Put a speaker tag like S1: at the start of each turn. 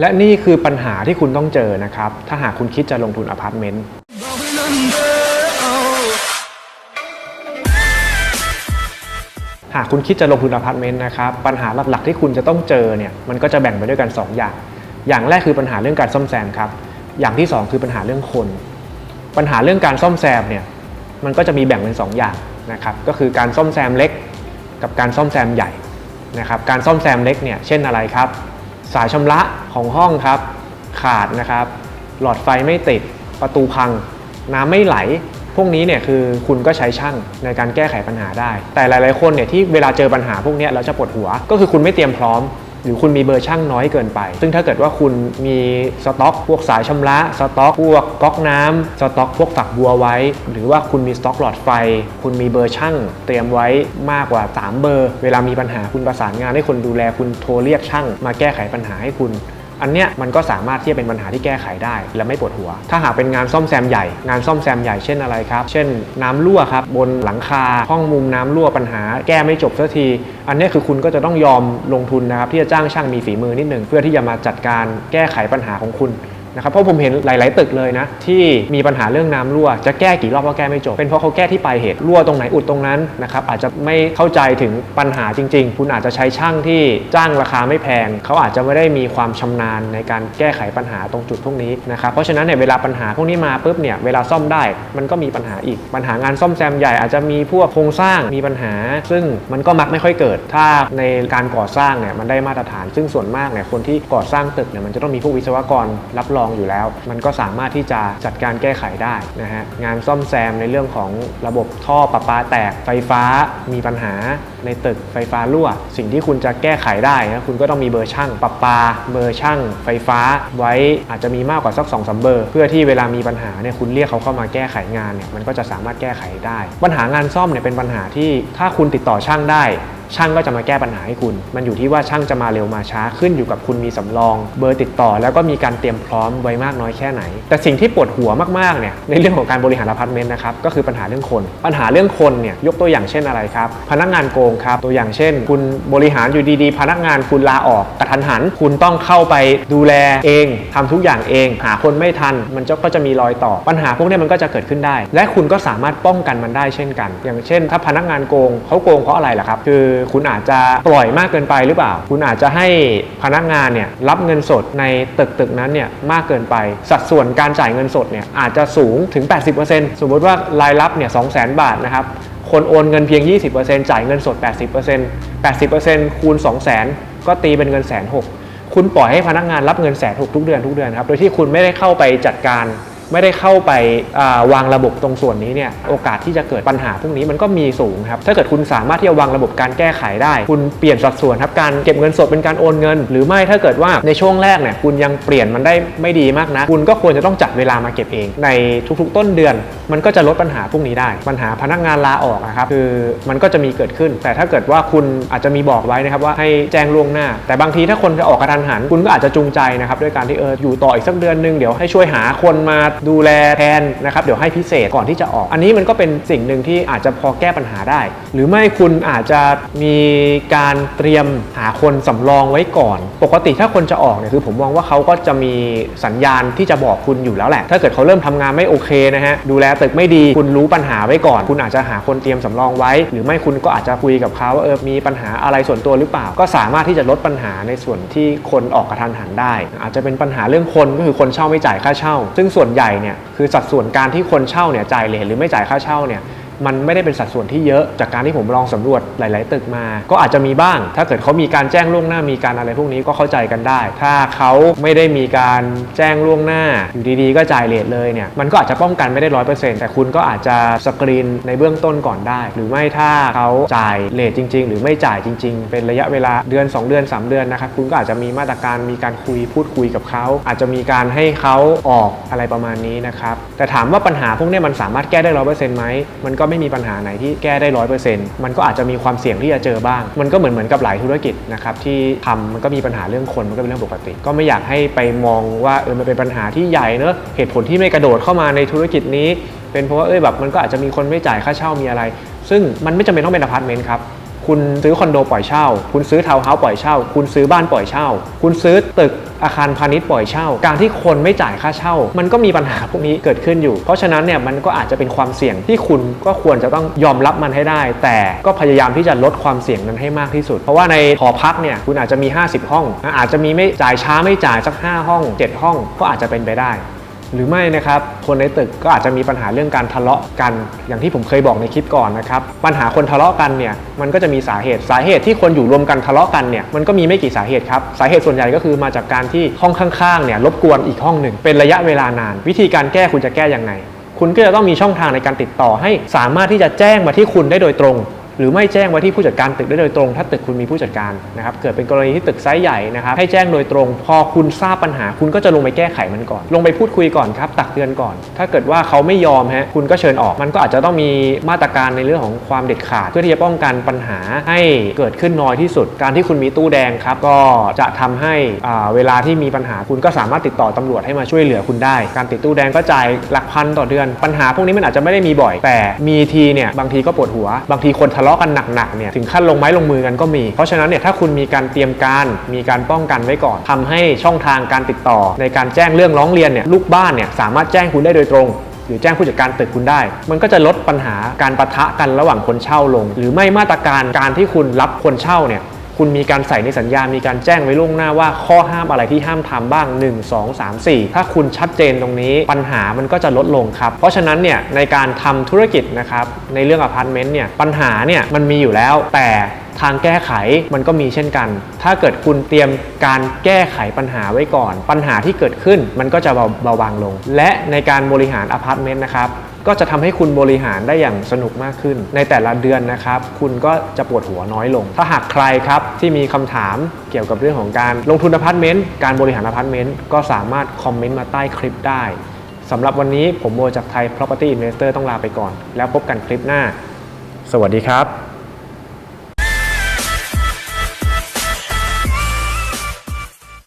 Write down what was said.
S1: และนี่คือปัญหาที่คุณต้องเจอนะครับ ถ้าหากคุณคิดจะลงทุนอพาร์ตเมนต์หากคุณคิดจะลงทุนอพาร์ตเมนต์นะครับปัญหาหลักๆที่คุณจะต้องเจอเนี่ยมันก็จะแบ่งไปด้วยกัน 2 อย่าง อย่างแรกคือปัญหาเรื่องการซ่อมแซมครับอย่างที่ 2 คือปัญหาเรื่องคน ปัญหาเรื่องการซ่อมแซมเนี่ยมันก็จะมีแบ่งเป็น 2 อย่างนะครับก็คือการซ่อมแซมเล็ก กับการซ่อมแซมใหญ่นะครับการซ่อมแซมเล็กเนี่ยเช่นอะไรครับ สายชำระของห้องครับ ขาดนะครับ หลอดไฟไม่ติดประตูพัง น้ำไม่ไหล พวกนี้เนี่ยคือคุณก็ใช้ช่างในการแก้ไขปัญหาได้ แต่หลาย ๆ คนเนี่ยที่เวลาเจอปัญหาพวกนี้แล้วจะปวดหัว ก็คือคุณไม่เตรียมพร้อม หรือคุณมีเบอร์ช่างน้อยเกินไป ซึ่งถ้าเกิดว่าคุณมีสต็อกพวกสายชำระสต็อกพวกก๊อกน้ำสต็อกพวกฝักบัวไว้ หรือว่าคุณมีสต็อกหลอดไฟ คุณมีเบอร์ช่างเตรียมไว้มากกว่า 3 เบอร์ เวลามีปัญหาคุณประสานงานให้คนดูแลคุณโทรเรียกช่าง มาแก้ไขปัญหาให้คุณ อันเนี้ยมันก็สามารถที่จะเป็นปัญหาที่แก้ไขได้ และไม่ปวดหัว ถ้าหากเป็นงานซ่อมแซมใหญ่งานซ่อมแซมใหญ่เช่นอะไรครับ เช่นน้ำรั่วครับบนหลังคาห้องมุมน้ำรั่วปัญหา แก้ไม่จบสักที อันนี้คือคุณก็จะต้องยอมลงทุนนะครับที่จะจ้างช่างมีฝีมือนิดหนึ่งเพื่อที่จะมาจัดการแก้ไขปัญหาของคุณ นะครับเพราะผมเห็นหลาย ๆ ตึกเลยนะ ที่มีปัญหาเรื่องน้ำรั่ว จะแก้กี่รอบก็แก้ไม่จบ เป็นเพราะเขาแก้ที่ปลายเหตุรั่วตรงไหนอุดตรงนั้นนะครับอาจจะไม่เข้าใจถึงปัญหาจริง ๆ คุณอาจจะใช้ช่างที่จ้างราคาไม่แพง เขาอาจจะไม่ได้มีความชำนาญในการแก้ไขปัญหาตรงจุดพวกนี้นะครับเพราะฉะนั้นเนี่ยเวลาปัญหาพวกนี้มาปุ๊บเนี่ยเวลาซ่อมได้มันก็มีปัญหาอีก ปัญหางานซ่อมแซมใหญ่อาจจะมีพวกโครงสร้างมีปัญหา ซึ่งมันก็มักไม่ค่อยเกิด ถ้าในการก่อสร้างเนี่ยมันได้มาตรฐาน ซึ่งส่วนมากเนี่ยคนที่ก่อสร้างตึกเนี่ยมันจะต้องมีพวกวิศวกรรับรองอยู่แล้ว มันก็สามารถที่จะจัดการแก้ไขได้นะฮะงานซ่อมแซมในเรื่องของระบบท่อประปาแตกไฟฟ้ามีปัญหา ในตึกไฟฟ้ารั่ว สิ่งที่คุณจะแก้ไขได้นะคุณก็ต้องมีเบอร์ช่างประปา เบอร์ช่างไฟฟ้าไว้อาจจะมีมากกว่าสัก2อสเบอร์ เพื่อที่เวลามีปัญหาเนี่ยคุณเรียกเขาเข้ามาแก้ไขงานเนี่ยมันก็จะสามารถแก้ไขได้ ปัญหางานซ่อมเนี่ยเป็นปัญหาที่ถ้าคุณติดต่อช่างได้ช่างก็จะมาแก้ปัญหาให้คุณ มันอยู่ที่ว่าช่างจะมาเร็วมาช้าขึ้นอยู่กับคุณมีสำรอง เบอร์ติดต่อแล้วก็มีการเตรียมพร้อมไว้มากน้อยแค่ไหน แต่สิ่งที่ปวดหัวมากๆเนี่ยในเรื่องของการบริหารอพาร์ตเมนต์นะครับก็คือปัญหาเรื่องคน ปัญหาเรื่องคนเนี่ยยกตัวอย่างเช่นอะไรครับ พนักงานโกงครับ ตัวอย่างเช่น คุณบริหารอยู่ดีๆ พนักงานคุณลาออกกระทันหัน คุณต้องเข้าไปดูแลเองทำทุกอย่างเอง หาคนไม่ทัน มันก็จะมีรอยต่อ ปัญหาพวกนี้มันก็จะเกิดขึ้นได้ และคุณก็สามารถป้องกันมันได้เช่นกัน อย่างเช่น ถ้าพนักงานโกงเขาโกงเพราะอะไรล่ะครับ คือคุณอาจจะปล่อยมากเกินไปหรือเปล่า คุณอาจจะให้พนักงานเนี่ยรับเงินสดในตึกตึกนั้นเนี่ยมากเกินไป สัดส่วนการจ่ายเงินสดเนี่ยอาจจะสูงถึง 80%สมมติว่ารายรับเนี่ย200,000บาทนะครับ คนโอนเงินเพียง 20%จ่ายเงินสด 80% 80%คูณ 200,000 ก็ตีเป็นเงินแสนหกคุณปล่อยให้พนักงานรับเงินแสนหกทุกเดือนทุกเดือนครับ โดยที่คุณไม่ได้เข้าไปจัดการ ไม่ได้เข้าไปาวางระบบตรงส่วนนี้เนี่ยโอกาสที่จะเกิดปัญหาพวกนี้มันก็มีสูงครับถ้าเกิดคุณสามารถที่จะวางระบบการแก้ไขได้ คุณเปลี่ยนสัดส่วนครับการเก็บเงินสดเป็นการโอนเงิน หรือไม่ถ้าเกิดว่าในช่วงแรกเนี่ยคุณยังเปลี่ยนมันได้ไม่ดีมากนะคุณก็ควรจะต้องจัดเวลามาเก็บเอง ในทุกๆ ต้นเดือน มันก็จะลดปัญหาพวกนี้ได้ ปัญหาพนักงานลาออกนะครับคือมันก็จะมีเกิดขึ้น แต่ถ้าเกิดว่าคุณอาจจะมีบอกไว้นะครับว่าให้แจ้งล่วงหน้า แต่บางทีถ้าคนจะออกกระทันหัน คุณก็อาจจะจูงใจนะครับด้วยการที่เอออยู่ต่ออีกสักเดือนนึงเดี๋ยวให้ช่วยหาคนมาดูแลแทนนะครับเดี๋ยวให้พิเศษก่อนที่จะออก อันนี้มันก็เป็นสิ่งหนึ่งที่อาจจะพอแก้ปัญหาได้ หรือไม่คุณอาจจะมีการเตรียมหาคนสำรองไว้ก่อน ปกติถ้าคนจะออกเนี่ยคือผมมองว่าเขาก็จะมีสัญญาณที่จะบอกคุณอยู่แล้วแหละ ถ้าเกิดเขาเริ่มทำงานไม่โอเคนะฮะดูแลตึกไม่ดีคุณรู้ปัญหาไว้ก่อน คุณอาจจะหาคนเตรียมสำรองไว้ หรือไม่คุณก็อาจจะคุยกับเขาว่าเออมีปัญหาอะไรส่วนตัวหรือเปล่า ก็สามารถที่จะลดปัญหาในส่วนที่คนออกกระทันหันได้ อาจจะเป็นปัญหาเรื่องคนก็คือคนเช่าไม่จ่ายค่าเช่า ซึ่งส่วนใหญ่เนี่ยคือสัดส่วนการที่คนเช่าเนี่ยจ่ายเลทหรือไม่จ่ายค่าเช่าเนี่ย มันไม่ได้เป็นสัดส่วนที่เยอะจากการที่ผมลองสำรวจหลาย ๆ ตึกมา ก็อาจจะมีบ้าง ถ้าเกิดเขามีการแจ้งล่วงหน้ามีการอะไรพวกนี้ก็เข้าใจกันได้ ถ้าเขาไม่ได้มีการแจ้งล่วงหน้า อยู่ดี ๆ ก็จ่ายเลทเลยเนี่ยมันก็อาจจะป้องกันไม่ได้ร้อยเปอร์เซ็นต์แต่คุณก็อาจจะสกรีนในเบื้องต้นก่อนได้ หรือไม่ถ้าเขาจ่ายเลทจริง ๆ หรือไม่จ่ายจริง ๆ เป็นระยะเวลาเดือน 2 เดือน 3 เดือนนะครับคุณก็อาจจะมีมาตรการมีการคุยพูดคุยกับเขาอาจจะมีการให้เขาออกอะไรประมาณนี้นะครับแต่ถามว่าปัญหาพวกนี้มันสามารถแก้ได้ร้อยเปอร์เซ็นต์ไหมมันก็ไไม่มีปัญหาไหนที่แก้ได้ร้อยเปอร์เซ็นต์มันก็อาจจะมีความเสี่ยงที่จะเจอบ้าง มันก็เหมือนเหมือนกับหลายธุรกิจนะครับที่ทำมันก็มีปัญหาเรื่องคนมันก็เป็นเรื่องปกติ ก็ไม่อยากให้ไปมองว่าเออมันเป็นปัญหาที่ใหญ่เนอะเหตุผลที่ไม่กระโดดเข้ามาในธุรกิจนี้ เป็นเพราะว่าเอ้ยแบบมันก็อาจจะมีคนไม่จ่ายค่าเช่ามีอะไร ซึ่งมันไม่จำเป็นต้องเป็นอพาร์ตเมนต์ครับ คุณซื้อคอนโดปล่อยเช่า คุณซื้อทาวน์เฮาส์ปล่อยเช่า คุณซื้อบ้านปล่อยเช่า คุณซื้อตึกอาคารพาณิชย์ปล่อยเช่า การที่คนไม่จ่ายค่าเช่า มันก็มีปัญหาพวกนี้เกิดขึ้นอยู่ เพราะฉะนั้นเนี่ยมันก็อาจจะเป็นความเสี่ยงที่คุณก็ควรจะต้องยอมรับมันให้ได้ แต่ก็พยายามที่จะลดความเสี่ยงนั้นให้มากที่สุด เพราะว่าในหอพักเนี่ยคุณอาจจะมี 50 ห้องอาจจะมีไม่จ่ายช้าไม่จ่ายสัก 5 ห้อง 7 ห้องก็อาจจะเป็นไปได้ หรือไม่นะครับคนในตึกก็อาจจะมีปัญหาเรื่องการทะเลาะกัน อย่างที่ผมเคยบอกในคลิปก่อนนะครับปัญหาคนทะเลาะกันเนี่ยมันก็จะมีสาเหตุสาเหตุที่คนอยู่รวมกันทะเลาะกันเนี่ยมันก็มีไม่กี่สาเหตุครับสาเหตุส่วนใหญ่ก็คือมาจากการที่ห้องข้างๆเนี่ยรบกวนอีกห้องหนึ่งเป็นระยะเวลานาน วิธีการแก้คุณจะแก้ยังไงคุณก็จะต้องมีช่องทางในการติดต่อให้สามารถที่จะแจ้งมาที่คุณได้โดยตรง หรือไม่แจ้งไว้ที่ผู้จัดการตึกได้โดยตรง ถ้าตึกคุณมีผู้จัดการนะครับเกิดเป็นกรณีที่ตึกไซส์ใหญ่นะครับให้แจ้งโดยตรง พอคุณทราบปัญหา คุณก็จะลงไปแก้ไขมันก่อน ลงไปพูดคุยก่อนครับตักเตือนก่อน ถ้าเกิดว่าเขาไม่ยอมฮะคุณก็เชิญออกมันก็อาจจะต้องมีมาตรการในเรื่องของความเด็ดขาด เพื่อที่จะป้องกันปัญหาให้เกิดขึ้นน้อยที่สุด การที่คุณมีตู้แดงครับก็จะทำให้เวลาที่มีปัญหาคุณก็สามารถติดต่อตำรวจให้มาช่วยเหลือคุณได้ การติดตู้แดงก็จ่ายหลักพันต่อเดือน ปัญหาพวกนี้มันอาจจะไม่ได้มีบ่อย แต่มีทีเนี่ยบางทีก็ปวดหัว บางทีคนทะเลาะกันหนักๆเนี่ยถึงขั้นลงไม้ลงมือกันก็มี เพราะฉะนั้นเนี่ยถ้าคุณมีการเตรียมการมีการป้องกันไว้ก่อนทำให้ช่องทางการติดต่อ ในการแจ้งเรื่องร้องเรียนเนี่ยลูกบ้านเนี่ยสามารถแจ้งคุณได้โดยตรงหรือแจ้งผู้จัดการตึกคุณได้ มันก็จะลดปัญหาการปะทะกันระหว่างคนเช่าลง หรือไม่มาตรการการที่คุณรับคนเช่าเนี่ย คุณมีการใส่ในสัญญา มีการแจ้งไว้ล่วงหน้าว่าข้อห้ามอะไรที่ห้ามทำบ้าง 1 2 3 4 ถ้าคุณชัดเจนตรงนี้ปัญหามันก็จะลดลงครับ เพราะฉะนั้นเนี่ยในการทำธุรกิจนะครับในเรื่องอพาร์ตเมนต์เนี่ยปัญหาเนี่ยมันมีอยู่แล้วแต่ทางแก้ไขมันก็มีเช่นกัน ถ้าเกิดคุณเตรียมการแก้ไขปัญหาไว้ก่อน ปัญหาที่เกิดขึ้นมันก็จะเบาบางลง และในการบริหารอพาร์ตเมนต์นะครับ ก็จะทำให้คุณบริหารได้อย่างสนุกมากขึ้น ในแต่ละเดือนนะครับ คุณก็จะปวดหัวน้อยลง ถ้าหากใครครับที่มีคำถามเกี่ยวกับเรื่องของการลงทุนอพาร์ตเมนต์การบริหารอพาร์ตเมนต์ก็สามารถคอมเมนต์มาใต้คลิปได้สำหรับวันนี้ผมโมจากไทย Property Investor ต้องลาไปก่อน แล้วพบกันคลิปหน้า สวัสดีครับ